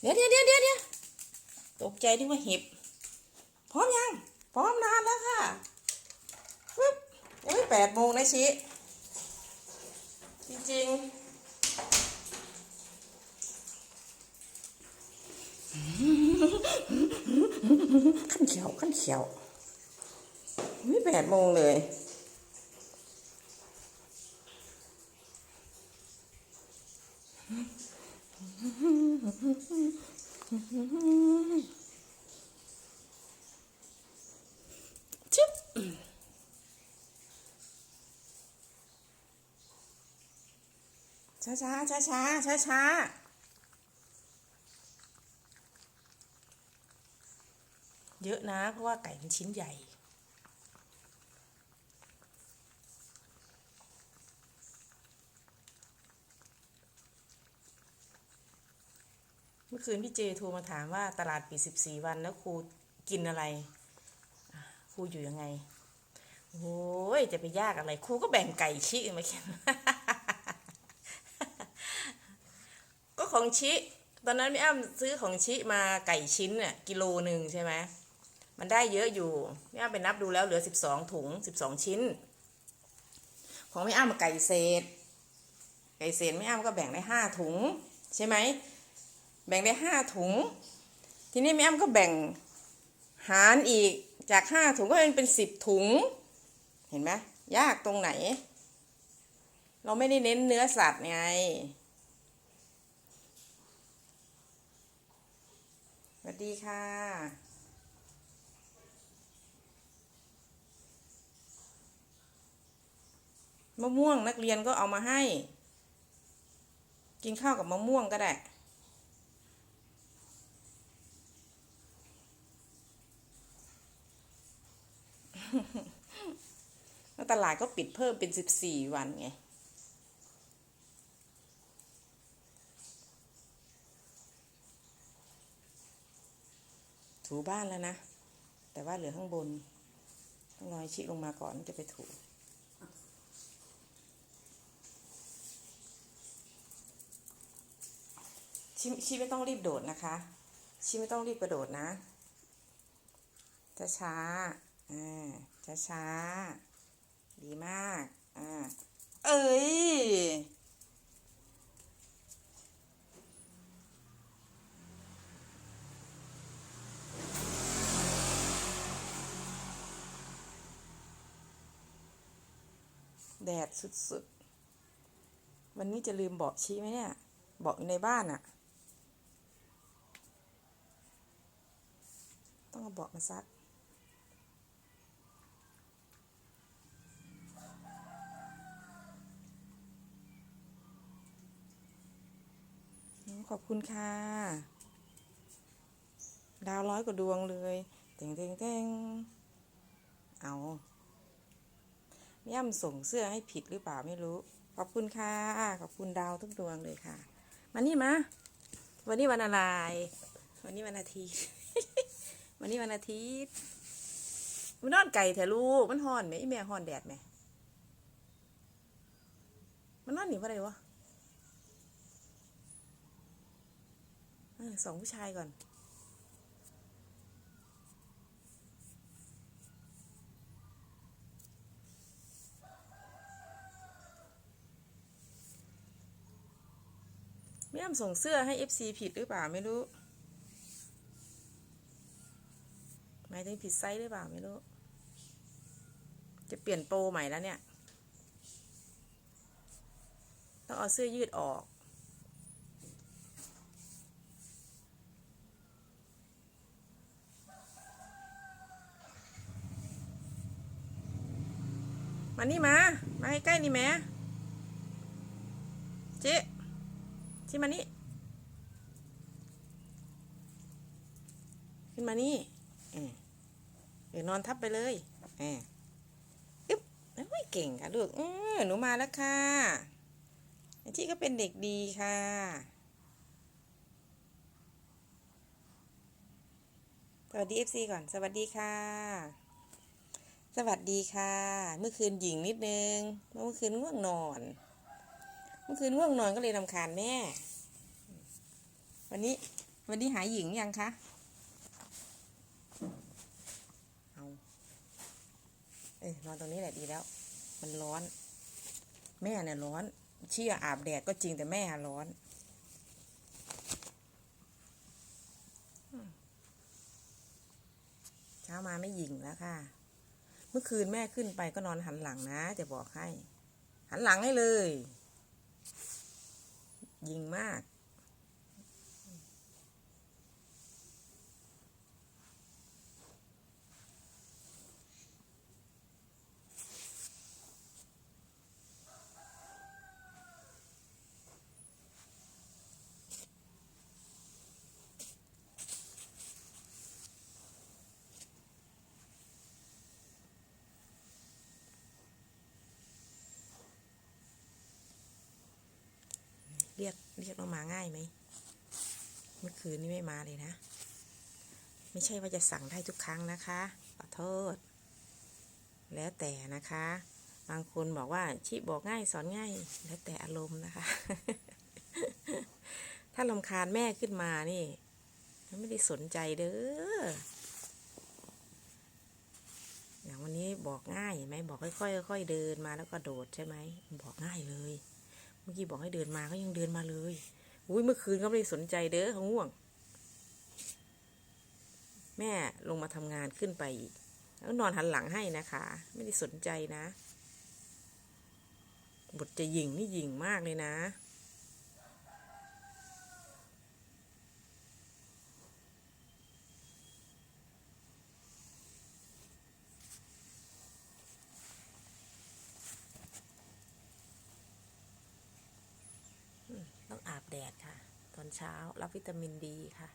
เดี๋ยวเดี๋ยวเดี๋ยวเดี๋ยวเดี๋ยวตกใจนึกว่าเห็บ พร้อมยัง พร้อมนานแล้วค่ะปึ๊บโอ้ยแปดโมงนะชิ จริงๆขั้นเขียวขั้นเขียวไม่แปดโมงเลย ชึบช้าช้าช้าช้าช้าช้าเยอะนะ เพราะว่าไก่มันชิ้นใหญ่ เมื่อคืนพี่เจโทรมาถามว่าตลาดปิด14วันแล้วครูกินอะไร ครูอยู่ยังไง โอ้ยจะไปยากอะไร ครูก็แบ่งไก่ชิมากินก็ของชิตอนนั้นพี่อ้ำซื้อของชิมาไก่ชิ้นเนี่ยกิโลหนึ่งใช่ไหมมันได้เยอะอยู่พี่อ้ำไปนับดูแล้วเหลือ12ถุง12ชิ้น ของพี่อ้ำไก่เศษ ไก่เศษพี่อ้ำก็แบ่งได้5ถุง ใช่ไหม แบ่งได้ห้าถุง ทีนี้แม่อ้ำก็แบ่งหารอีกจากห้าถุงก็เป็นเป็นสิบถุง เห็นไหมยากตรงไหน เราไม่ได้เน้นเนื้อสัตว์ไงสวัสดีค่ะ มะม่วงนักเรียนก็เอามาให้ กินข้าวกับมะม่วงก็ได้ แล้วตลาดก็ปิดเพิ่มเป็นสิบสี่วันไง ถูบ้านแล้วนะ แต่ว่าเหลือข้างบน ต้องรอให้ชิลงมาก่อนจะไปถูชิชิไม่ต้องรีบโดดนะคะ ชิไม่ต้องรีบกระโดดนะช้าช้า อ่าช้าช้าๆดีมาก อ่า เอ้ย แดดสุดๆ วันนี้จะลืมเบาะชี้ไหมเนี่ย เบาะอยู่ในบ้านอะต้องเอาเบาะมาซัก ขอบคุณค่ะ ดาวร้อยกว่าดวงเลยเต็งเต็งเต็งเอาย่ำส่งเสื้อให้ผิดหรือเปล่าไม่รู้ ขอบคุณค่ะ ขอบคุณดาวทุกดวงเลยค่ะ มานี่มา วันนี้วันอะไร วันนี้วันอาทิตย์ วันนี้วันอาทิตย์ มันนอนไก่แถลูก มันห่อนไหมแม่ห่อนแดดไหมมันนอนหนีว่าไรวะ อะ สองผู้ชายก่อนไม่ยมส่งเสื้อให้ FC ผิดหรือเปล่าไม่รู้ หมายถึงผิดไซส์หรือเปล่าไม่รู้ จะเปลี่ยนโปรใหม่แล้วเนี่ย ต้องเอาเสื้อยืดออก มานี่มา มาให้ใกล้นี่แม่เจ๊ที่มานี่ ขึ้นมานี่เออเดี๋ยวนอนทับไปเลยเอออึ๊บโอ้ยเก่งค่ะลูกออหนูมาแล้วค่ะไอที่ก็เป็นเด็กดีค่ะสวัสดีเอฟซีก่อน สวัสดีค่ะ สวัสดีค่ะ เมื่อคืนหญิงนิดนึง เมื่อคืนง่วงนอน เมื่อคืนง่วงนอนก็เลยรำคาญแม่ วันนี้ วันนี้หายหญิงยังคะเอาเอ้ยนอนตรงนี้แหละดีแล้ว มันร้อน แม่เนี่ยร้อน เชี่ยอาบแดดก็จริงแต่แม่ร้อนเช้ามาไม่หยิงแล้วค่ะ เมื่อคืนแม่ขึ้นไปก็นอนหันหลังนะ จะบอกให้ หันหลังให้เลย ยิงมาก เรียกเรียกเรามาง่ายไหมเมื่อคืนนี้ไม่มาเลยนะ ไม่ใช่ว่าจะสั่งได้ทุกครั้งนะคะขอโทษ แล้วแต่นะคะ บางคนบอกว่าชิบอกง่ายสอนง่าย แล้วแต่อารมณ์นะคะ ถ้าลำคาญแม่ขึ้นมานี่ไม่ได้สนใจเด้ออย่างวันนี้บอกง่ายไหมบอกค่อยๆค่อยๆเดินมาแล้วก็โดดใช่ไหมบอกง่ายเลย มื่อกี้บอกให้เดินมาก็ยังเดินมาเลยอุ้ยเมื่อคืนเขาไม่ได้สนใจเด้อเขาง่วง แม่ลงมาทำงานขึ้นไปอีก แล้วนอนหันหลังให้นะคะ ไม่ได้สนใจนะ บทจะยิงนี่ยิงมากเลยนะ ต้องอาบแดดค่ะ ตอนเช้ารับวิตามินดีค่ะ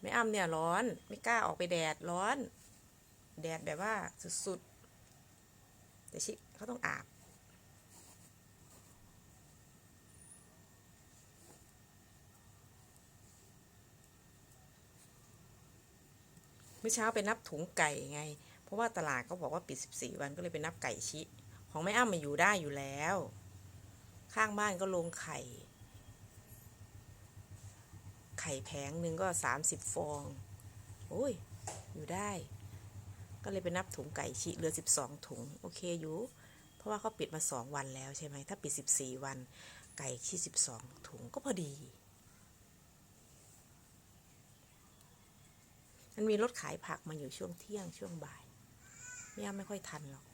ไม่อ้ำเนี่ยร้อนไม่กล้าออกไปแดดร้อน แดดแบบว่าสุดๆแต่ชิเขาต้องอาบเมื่อเช้าไปนับถุงไก่ไง เพราะว่าตลาดก็บอกว่าปิด 14 วันก็เลยไปนับไก่ชิ ของแม่อ้ำมาอยู่ได้อยู่แล้ว ข้างบ้านก็ลงไข่ ไข่แผงหนึ่งก็สามสิบฟอง โอ้ย อยู่ได้ ก็เลยไปนับถุงไก่ชีเหลือสิบสองถุง โอเคอยู่ เพราะว่าเขาปิดมาสองวันแล้วใช่ไหม ถ้าปิดสิบสี่วัน ไก่ชีสิบสองถุงก็พอดี มันมีรถขายผักมาอยู่ช่วงเที่ยงช่วงบ่าย ไม่ยไม่ค่อยทันหรอก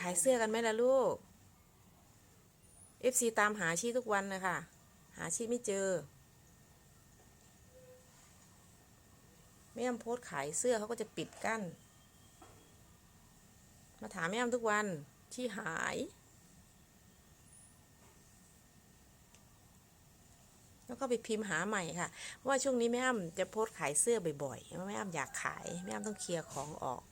ขายเสื้อกันไหมล่ะลูก FC ตามหาชีทุกวันนะคะหาชีไม่เจอแม่อ้ำโพสขายเสื้อเขาก็จะปิดกั้น มาถามแม่อ้ำทุกวันที่หาย แล้วก็ไปพิมพ์หาใหม่ค่ะ ว่าช่วงนี้แม่อ้ำจะโพสขายเสื้อบ่อยๆแม่อ้ำอยากขายแม่อ้ำต้องเคลียร์ของออก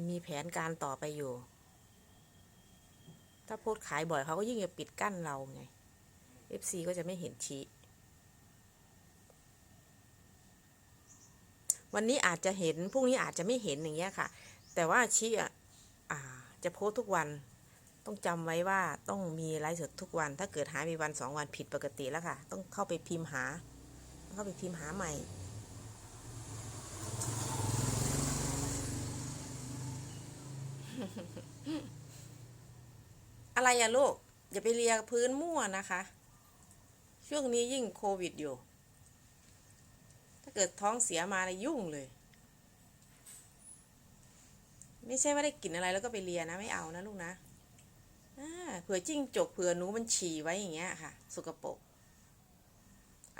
มันมีแผนการต่อไปอยู่ ถ้าโพสขายบ่อยเขาก็ยิ่งจะปิดกั้นเราไง FC ก็จะไม่เห็นชี้ วันนี้อาจจะเห็น พรุ่งนี้อาจจะไม่เห็นอย่างเงี้ยค่ะ แต่ว่าชี้อะจะโพสทุกวัน ต้องจำไว้ว่าต้องมีไลฟ์สดทุกวัน ถ้าเกิดหายไปวันสองวันผิดปกติแล้วค่ะ ต้องเข้าไปพิมพ์หา เข้าไปพิมพ์หาใหม่ อะไรอะลูก อย่าไปเลียพื้นมั่วนะคะ ช่วงนี้ยิ่งโควิดอยู่ ถ้าเกิดท้องเสียมาเลยยุ่งเลย ไม่ใช่ว่าได้กลิ่นอะไรแล้วก็ไปเลียนะ ไม่เอานะลูกนะเผื่อจิ้งจกเผื่อหนูมันฉี่ไว้อย่างเงี้ยค่ะสกปรก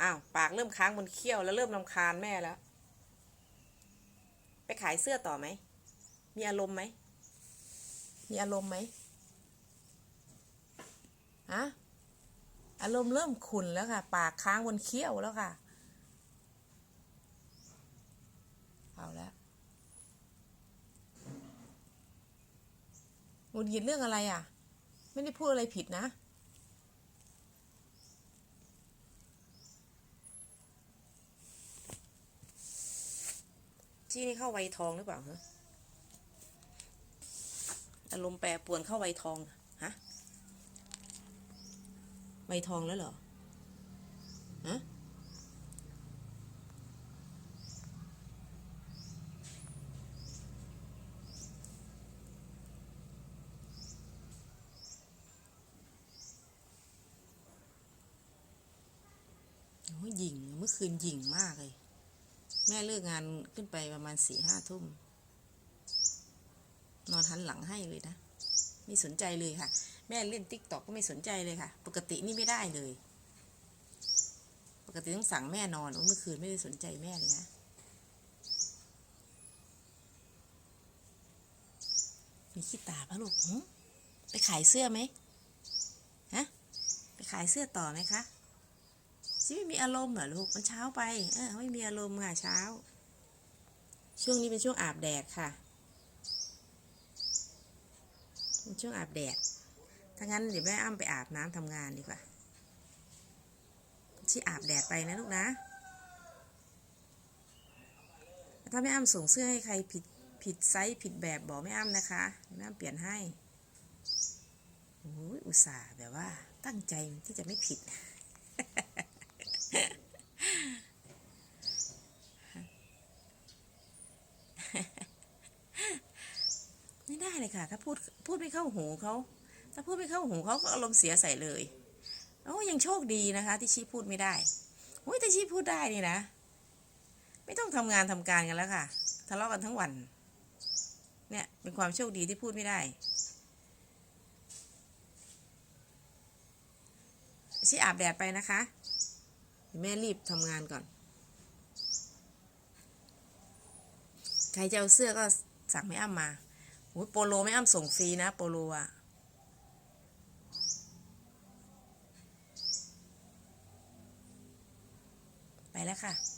อ้าวปากเริ่มค้างบนเขี้ยวแล้วเริ่มลำคาญแม่แล้ว ไปขายเสื้อต่อไหม มีอารมณ์ไหม มีอารมณ์ไหมฮะอารมณ์เริ่มขุนแล้วค่ะ ปากค้างบนเขี้ยวแล้วค่ะ เอาแล้วหงุดหงิดเรื่องอะไรอะ ไม่ได้พูดอะไรผิดนะที่นี่เข้าไวทองหรือเปล่าฮะ อารมแปรปวนเข้าไวทองฮะไวทองแล้วเหรอฮะโอ้ยหยิ่งเมื่อคืนหยิ่งมากเลย แม่เลิกงานขึ้นไปประมาณสี่ห้าทุ่ม นอนหันหลังให้เลยนะ ไม่สนใจเลยค่ะ แม่เล่นติ๊กตอกก็ไม่สนใจเลยค่ะ ปกตินี่ไม่ได้เลย ปกติต้องสั่งแม่นอนเมื่อคืนไม่ได้สนใจแม่เลยนะ มีขี้ตาปะลูกไปขายเสื้อไหมฮะ ไปขายเสื้อต่อไหมคะชิไม่มีอารมณ์เหรอลูก มันเช้าไป เออไม่มีอารมณ์ค่ะเช้า ช่วงนี้เป็นช่วงอาบแดดค่ะ เป็นช่วงอาบแดด ถ้างั้นเดี๋ยวแม่อ้ำไปอาบน้ำทำงานดีกว่าที่อาบแดดไปนะลูกนะ ถ้าแม่อ้ำส่งเสื้อให้ใครผิดผิดไซส์ผิดแบบบอกแม่อ้ำนะคะ แม่อ้ำเปลี่ยนให้โอ้ยอุตส่าห์แบบว่าตั้งใจที่จะไม่ผิด ไม่ได้ เลยค่ะ ถ้าพูดพูดไม่เข้าหูเขาถ้าพูดไม่เข้าหูเขาก็อารมณ์เสียใส่เลยโอ้ยังโชคดีนะคะ ที่ชี้พูดไม่ได้โอ้ยแต่ชี้พูดได้นี่นะ ไม่ต้องทำงานทำการกันแล้วค่ะทะเลาะกันทั้งวัน เนี่ยเป็นความโชคดีที่พูดไม่ได้ชี้อาบแดดไปนะคะแม่รีบทำงานก่อน ใครจะเอาเสื้อก็สั่งไม่อ้ำมา อ้ยโปโลไม่อ้ำส่งฟรีนะโปโลอะไปแล้วค่ะ